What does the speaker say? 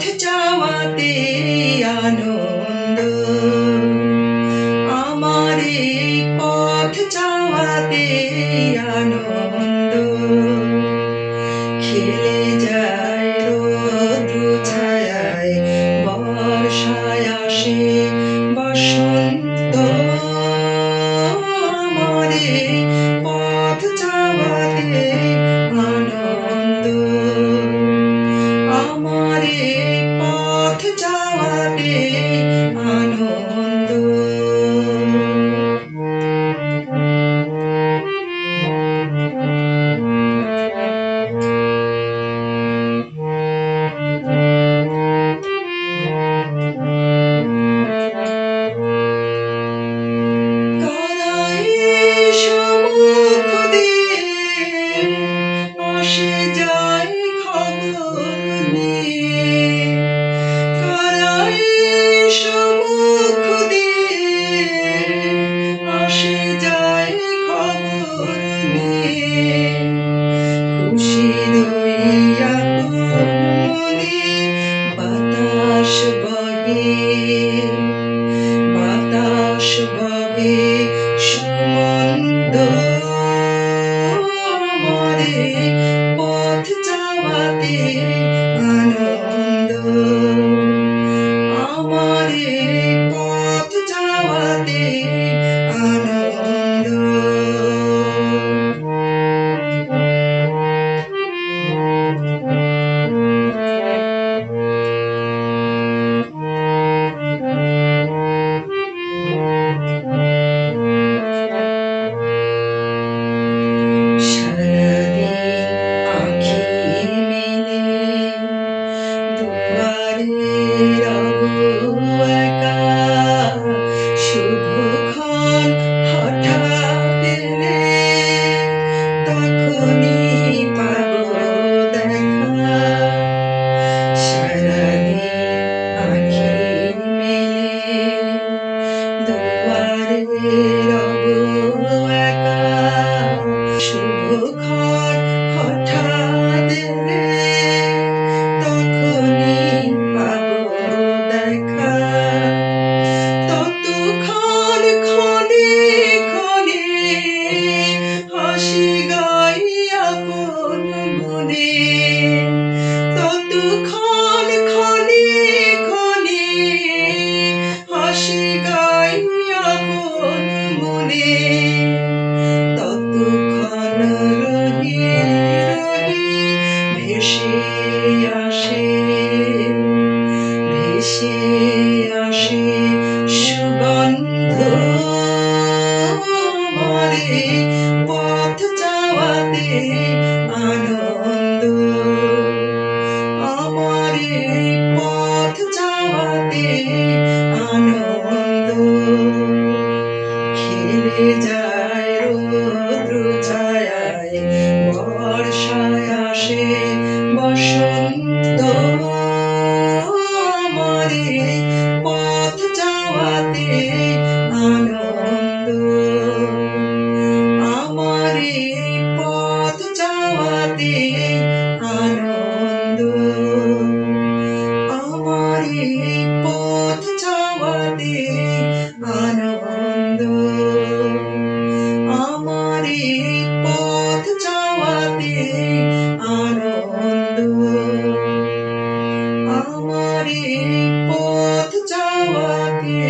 পথ চাওয়াতে আনন্দ। আমার এই পথ চাওয়াতে আনন্দ। খেলে Mm-hmm. দুখন রহি রহি ভেসে আসে ভেসে আসে সুগন্ধ ভরে পথ যাওয়াতে she পথ যাওয়াকে